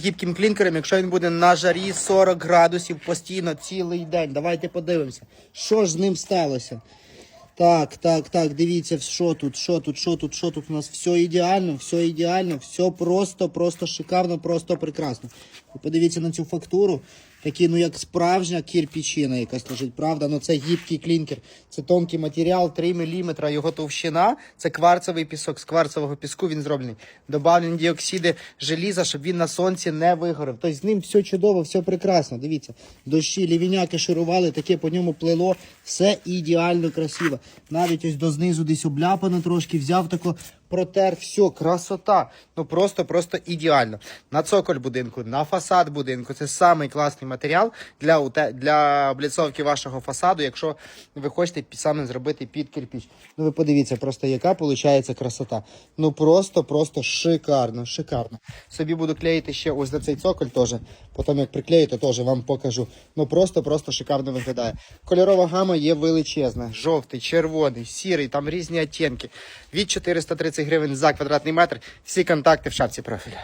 гібким клінкером, якщо він буде на жарі 40 градусів постійно цілий день. Давайте подивимося, що ж з ним сталося. Так, так, так, дивіться, що тут, що тут, що тут, що тут у нас все ідеально, все ідеально, все просто, просто шикарно, просто прекрасно. Ви подивіться на цю фактуру. Такі, ну як справжня кірпічина якась лежить, правда? Ну це гібкий клінкер, це тонкий матеріал, 3 мм, його товщина, це кварцевий пісок. З кварцевого піску він зроблений. Добавлені діоксиди желіза, щоб він на сонці не вигорів. Тобто з ним все чудово, все прекрасно. Дивіться, дощі, лівіняки шарували, таке по ньому плило, все ідеально красиво. Навіть ось дознизу десь обляпано трошки, взяв тако, протер, все, красота. Ну просто, просто ідеально. На цоколь будинку, на фасад будинку. Це самий класний матеріал для, для обліцовки вашого фасаду, якщо ви хочете саме зробити під кирпіч. Ну ви подивіться, просто яка виходить красота. Ну просто, просто шикарно, шикарно. Собі буду клеїти ще ось на цей цоколь теж. Потім як приклею, то теж вам покажу. Ну просто, просто шикарно виглядає. Кольорова гама є величезна. Жовтий, червоний, сірий, там різні оттінки. Від 430 гривень за квадратний метр. Всі контакти в шапці профілю.